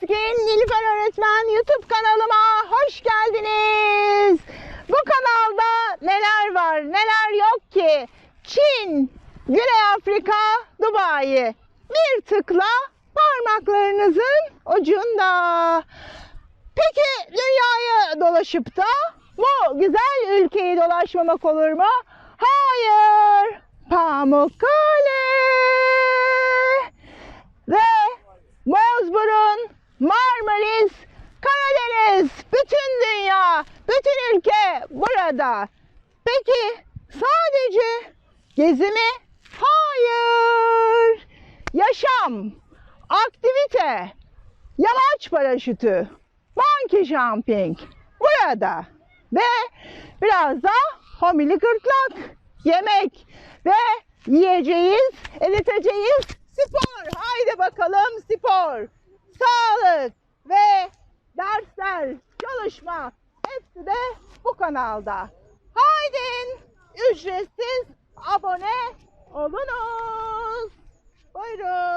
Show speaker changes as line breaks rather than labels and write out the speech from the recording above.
Gezgin Nilüfer Öğretmen YouTube kanalıma hoş geldiniz. Bu kanalda neler var neler yok ki? Çin, Güney Afrika, Dubai. Bir tıkla parmaklarınızın ucunda. Peki dünyayı dolaşıp da bu güzel ülkeyi dolaşmamak olur mu? Hayır. Pamukkale ülke burada. Peki sadece gezi mi? Hayır. Yaşam, aktivite, yamaç paraşütü, monkey jumping burada. Ve biraz da homili gırtlak, yemek ve yiyeceğiz, eriteceğiz spor. Haydi bakalım spor, sağlık ve dersler, çalışma de bu kanalda. Haydi ücretsiz abone olunuz. Buyurun.